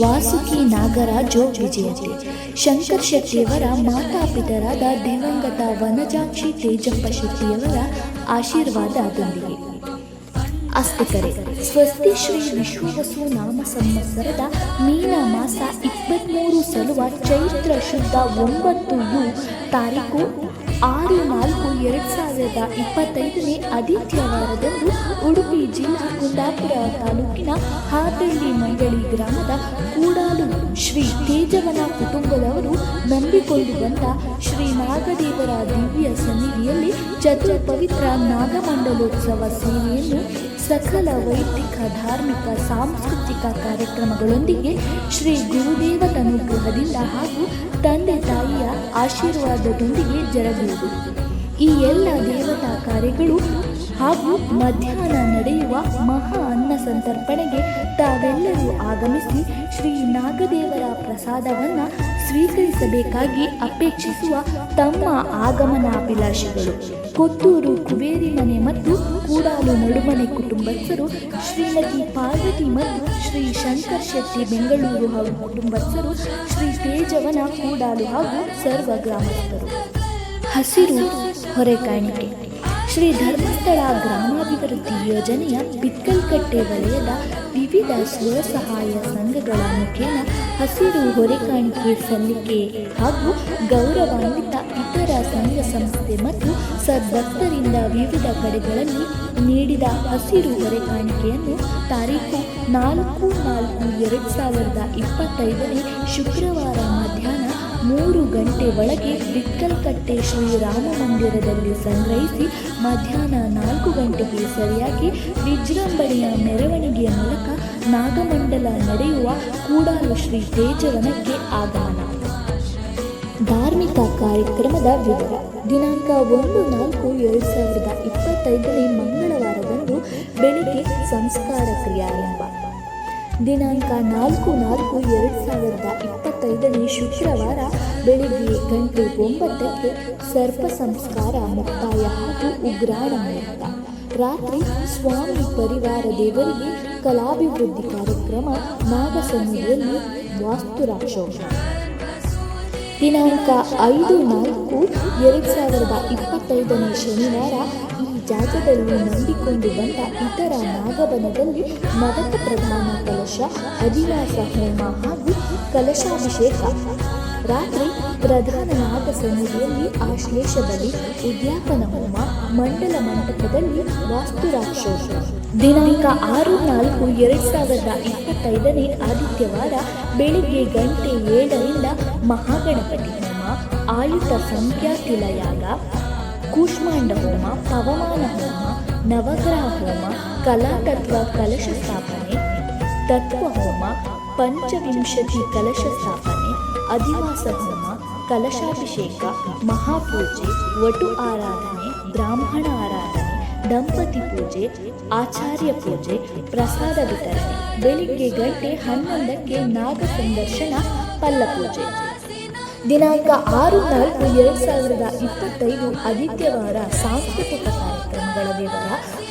ವಾಸುಕಿ ನಾಗರಾಜು ವಿಜಯತೆ. ಶಂಕರ್ ಶೆಟ್ಟಿಯವರ ಮಾತಾಪಿತರಾದ ದಿವಂಗತ ವನಜಾಕ್ಷಿ ತೇಜಪ್ಪ ಶೆಟ್ಟಿಯವರ ಆಶೀರ್ವಾದದೊಂದಿಗೆ ಅಸ್ತಿಕರೆ ಸ್ವಸ್ತಿ ಶ್ರೀ ವಿಶ್ವವಸು ನಾಮ ಸಂವತ್ಸರದ ಮೀನ ಮಾಸ ಇಪ್ಪತ್ತ್ಮೂರು ಸಲುವ ಚೈತ್ರ ಶುದ್ಧ ಒಂಬತ್ತು ಯು ತಾರೀಕು ಆರು ನಾಲ್ಕು ಎರಡು ಸಾವಿರದ ಇಪ್ಪತ್ತೈದನೇ ಆದಿತ್ಯವಾರದಂದು ಉಡುಪಿ ಜಿಲ್ಲಾ ಕುಂದಾಪುರ ತಾಲೂಕಿನ ಹಾತಳ್ಳಿ ಮಂಡಳಿ ಗ್ರಾಮದ ಕೂಡಾಲು ಶ್ರೀ ತೇಜವನ ಕುಟುಂಬದವರು ನಂಬಿಕೊಂಡು ಬಂದ ಶ್ರೀ ನಾಗದೇವರ ದಿವ್ಯ ಸನ್ನಿಧಿಯಲ್ಲಿ ಚತುರ ಪವಿತ್ರ ನಾಗಮಂಡಲೋತ್ಸವ ಸೇವೆಯನ್ನು ಸಕಲ ವೈದಿಕ, ಧಾರ್ಮಿಕ, ಸಾಂಸ್ಕೃತಿಕ ಕಾರ್ಯಕ್ರಮಗಳೊಂದಿಗೆ ಶ್ರೀ ಗುರುದೇವ ಅನುಗ್ರಹದಿಂದ ಹಾಗೂ ತಂದೆ ತಾಯಿಯ ಆಶೀರ್ವಾದದೊಂದಿಗೆ ಜರಗುವುದು. ಈ ಎಲ್ಲ ದೇವತಾ ಕಾರ್ಯಗಳು ಹಾಗೂ ಮಧ್ಯಾಹ್ನ ನಡೆಯುವ ಮಹಾ ಅನ್ನ ಸಂತರ್ಪಣೆಗೆ ತಾವೆಲ್ಲರೂ ಆಗಮಿಸಿ ಶ್ರೀ ನಾಗದೇವರ ಪ್ರಸಾದವನ್ನು ಸ್ವೀಕರಿಸಬೇಕಾಗಿ ಅಪೇಕ್ಷಿಸುವ ತಮ್ಮ ಆಗಮನಾಭಿಲಾಷೆಗಳು. ಕೊತ್ತೂರು ಕುಬೇರಿ ಮನೆ ಮತ್ತು ಕೂಡಾಲು ನಡುಮನೆ ಕುಟುಂಬಸ್ಥರು, ಶ್ರೀಮತಿ ಪಾರ್ವತಿ ಮತ್ತು ಶ್ರೀ ಶಂಕರ್ ಶೆಟ್ಟಿ ಬೆಂಗಳೂರು ಹಾಗೂ ಕುಟುಂಬಸ್ಥರು, ಶ್ರೀ ತೇಜವನ ಕೂಡಾಲು ಹಾಗೂ ಸರ್ವ ಗ್ರಾಮಸ್ಥರು. ಹಸಿರು ಹೊರೆಕಾಣಿಕೆ ಶ್ರೀ ಧರ್ಮಸ್ಥಳ ಗ್ರಾಮಾಭಿವೃದ್ಧಿ ಯೋಜನೆಯ ಬಿಕ್ಕಲ್ಕಟ್ಟೆ ವಲಯದ ವಿವಿಧ ಸ್ವಸಹಾಯ ಸಂಘಗಳ ಮುಖೇನ ಹಸಿರು ಹೊರೆಕಾಣಿಕೆ ಸಲ್ಲಿಕೆ ಹಾಗೂ ಗೌರವಾನ್ವಿತ ಇತರ ಸಂಘ ಸಂಸ್ಥೆ ಮತ್ತು ಸದ್ಭಕ್ತರಿಂದ ವಿವಿಧ ಕಡೆಗಳಲ್ಲಿ ನೀಡಿದ ಹಸಿರು ಹೊರೆಕಾಣಿಕೆಯನ್ನು ತಾರೀಕು ನಾಲ್ಕು ನಾಲ್ಕು ಎರಡು ಸಾವಿರದ ಇಪ್ಪತ್ತೈದನೇ ಶುಕ್ರವಾರ ಮಧ್ಯಾಹ್ನ ಮೂರು ಗಂಟೆ ಒಳಗೆ ಬಿಕ್ಕಲ್ಕಟ್ಟೆ ಶ್ರೀರಾಮ ಮಂದಿರದಲ್ಲಿ ಸಂಗ್ರಹಿಸಿ ಮಧ್ಯಾಹ್ನ ನಾಲ್ಕು ಗಂಟೆಗೆ ಸರಿಯಾಗಿ ವಿಜೃಂಭಣೆಯ ಮೆರವಣಿಗೆಯ ಮೂಲಕ ನಾಗಮಂಡಲ ನಡೆಯುವ ಕೂಡಾಲು ಶ್ರೀ ತೇಜವನಕ್ಕೆ ಆಗಮನ. ಧಾರ್ಮಿಕ ಕಾರ್ಯಕ್ರಮದ ವಿವರ. ದಿನಾಂಕ ಒಂದು ನಾಲ್ಕು ಎರಡು ಸಾವಿರದ ಇಪ್ಪತ್ತೈದನೇ ಮಂಗಳವಾರದಂದು ಬೆಳಿಗ್ಗೆ ಸಂಸ್ಕಾರ ಕ್ರಿಯಾರಂಭ ದಿನಾಂಕ ನಾಲ್ಕು ನಾಲ್ಕು ಎರಡು ಸಾವಿರದ ಇಪ್ಪತ್ತೈದನೇ ಶುಕ್ರವಾರ ಬೆಳಿಗ್ಗೆ ಗಂಟೆ ಒಂಬತ್ತಕ್ಕೆ ಸರ್ಪ ಸಂಸ್ಕಾರ ಮುಕ್ತಾಯ ಹಾಗೂ ಉಗ್ರಾಣ ಮುಹೂರ್ತ. ರಾತ್ರಿ ಸ್ವಾಮಿ ಪರಿವಾರ ದೇವರಿಗೆ ಕಲಾಭಿವೃದ್ಧಿ ಕಾರ್ಯಕ್ರಮ ನಾಗಸನ್ನಿಧಿಯಲ್ಲಿ ವಾಸ್ತುರಾಕ್ಷೋಭ ದಿನಾಂಕ ಐದು ನಾಲ್ಕು ಎರಡು ಸಾವಿರದ ಇಪ್ಪತ್ತೈದನೇ ಶನಿವಾರ ಈ ಜಾಗದಲ್ಲಿ ನಂಬಿಕೊಂಡು ಬಂದ ಇತರ ನಾಗಬನದಲ್ಲಿ ನವಕ ಪ್ರಧಾನ ಕಲಶ, ಅಧಿವಾಸ ಹೋಮ ಹಾಗೂ ಕಲಶಾಭಿಷೇಕ. ರಾತ್ರಿ ಪ್ರಧಾನ ನಾಗ ಸನ್ನಿಧಿಯಲ್ಲಿ ಆಶ್ಲೇಷ ಬಲಿ ಉದ್ಯಾಪನ ಹೋಮ ಮಂಡಲ ಮಂಟಪದಲ್ಲಿ ವಾಸ್ತುರಾಕ್ಷೋಷ. ದಿನಾಂಕ ಆರು ನಾಲ್ಕು ಎರಡು ಸಾವಿರದ ಇಪ್ಪತ್ತೈದನೇ ಆದಿತ್ಯವಾರ ಬೆಳಿಗ್ಗೆ ಗಂಟೆ ಏಳರಿಂದ ಮಹಾಗಣಪತಿ ಹೋಮ ಆಯುಧ ಸಂಖ್ಯಾತಿಲಯಾಗ ಕೂಷ್ಮಾಂಡ ಹೋಮ ಪವಮಾನ ಹೋಮ ನವಗ್ರಹ ಹೋಮ ಕಲಾತತ್ವ ಕಲಶ ಸ್ಥಾಪನೆ, ತತ್ವ ಹೋಮ ಪಂಚವಿಂಶತಿ ಕಲಶ ಸ್ಥಾಪನೆ ಅಧಿವಾಸ ಹೋಮ ಕಲಶಾಭಿಷೇಕ, ಮಹಾಪೂಜೆ, ವಟು ಆರಾಧನೆ, ಬ್ರಾಹ್ಮಣ ಆರಾಧನೆ, ದಂಪತಿ ಪೂಜೆ, ಆಚಾರ್ಯ ಪೂಜೆ, ಪ್ರಸಾದ ವಿತರಣೆ, ಬೆಳಿಗ್ಗೆ ಗಂಟೆ ಹನ್ನೊಂದಕ್ಕೆ ನಾಗ ಸಂದರ್ಶನ ಪಲ್ಲಪೂಜೆ ದಿನಾಂಕ ಆರು ನಾಲ್ಕು ಎರಡು ಸಾವಿರದ ಇಪ್ಪತ್ತೈದು ಆದಿತ್ಯವಾರ ಸಾಂಸ್ಕೃತಿಕ ಕಾರ್ಯಕ್ರಮಗಳ ವಿವರ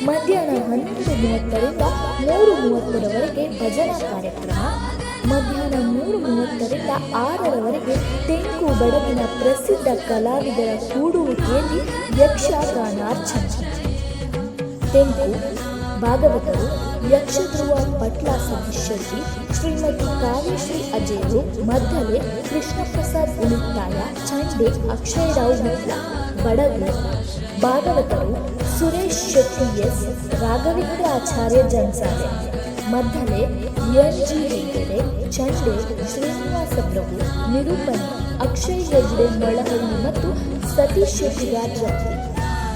ಮಧ್ಯಾಹ್ನ ಹನ್ನೊಂದು ಮೂವತ್ತರಿಂದ ಮೂರು ಮೂವತ್ತರವರೆಗೆ ಭಜನಾ ಕಾರ್ಯಕ್ರಮ. ಮಧ್ಯಾಹ್ನ ಮೂರು ಮೂವತ್ತರಿಂದ ಆರರವರೆಗೆ ತೆಂಕು ಬಡಗಿನ ಪ್ರಸಿದ್ಧ ಕಲಾವಿದರ ಕೂಡುವಿಕೆಯಲ್ಲಿ ಯಕ್ಷಗಾನಾರ್ಚನೆ. ತೆಂಕು ಭಾಗವತರು ಯಕ್ಷಧ್ರುವ ಪಟ್ಲ ಶೆಟ್ಟಿ, ಶ್ರೀಮತಿ ಕಾವ್ಯಶ್ರೀ ಅಜೇರು ಕೃಷ್ಣ ಪ್ರಸಾದ್ ಉಳಿತಾಯ, ಚಂಡೆ ಅಕ್ಷಯರಾವ್ ವಿಟ್ಲ ಬಡಗು ಭಾಗವತರು ಸುರೇಶ್ ಶೆಟ್ಟಿ ಎಸ್, ರಾಘವೇಂದ್ರ ಆಚಾರ್ಯ ಜನ್ಸಾಲೆ ಮದ್ದಲೆ ಎನ್ ಜಿ ಹೆಗ್ಗಡೆ ಚಂಡೆ ಶ್ರೀನಿವಾಸ ಪ್ರಭು ನಿರೂಪಣೆ ಅಕ್ಷಯ್ ಹೆಗ್ಡೆ, ಮೊಳಹಳ್ಳಿ ಮತ್ತು ಸತೀಶ್ ಶೆಟ್ಟಿ ರಾಜರತ್ನ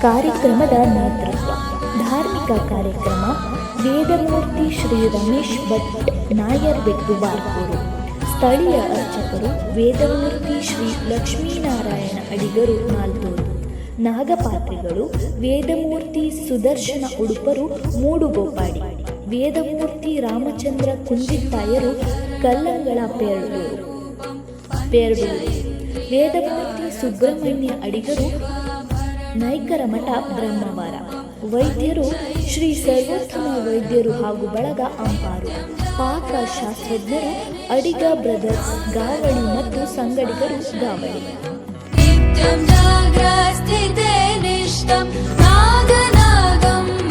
ಕಾರ್ಯಕ್ರಮದ ನೇತೃತ್ವ. ಧಾರ್ಮಿಕ ಕಾರ್ಯಕ್ರಮ, ವೇದಮೂರ್ತಿ ಶ್ರೀ ರಮೇಶ್ ಭಟ್, ನಾಯರ್ ಬೆಟ್ಟು ಬಾರ್ಕೂರು ಸ್ಥಳೀಯ ಅರ್ಚಕರು, ವೇದಮೂರ್ತಿ ಶ್ರೀ ಲಕ್ಷ್ಮೀನಾರಾಯಣ ಅಡಿಗರು ನಾಲ್ತೂರು ನಾಗಪಾತ್ರಿಗಳು, ವೇದಮೂರ್ತಿ ಸುದರ್ಶನ ಉಡುಪರು ಮೂಡುಗೋಪಾಡಿ. ವೇದಮೂರ್ತಿ ರಾಮಚಂದ್ರ ಕುಂದಿತ್ತಾಯರು ಕಲ್ಲಂಗಳ ಪೇರ್ಡೂರು ಪೇರ್ಡೂರು ವೇದಮೂರ್ತಿ ಸುಬ್ರಹ್ಮಣ್ಯ ಅಡಿಗರು ನಾಯ್ಕರ ಮಠ ಬ್ರಹ್ಮವಾರ. ವೈದ್ಯರು ಶ್ರೀ ಸರ್ವೋತ್ತಮ ವೈದ್ಯರು ಹಾಗೂ ಬಳಗ ಅಂಪಾರು. ಪಾಕ ಶಾಸ್ತ್ರಜ್ಞರು ಅಡಿಗ ಬ್ರದರ್ಸ್ ಗಾವಣಿ ಮತ್ತು ಸಂಗಡಿಗರು ಗಾವಣಿ. ಸ್ಥಿತೆ ನಾಗನಾಗಂ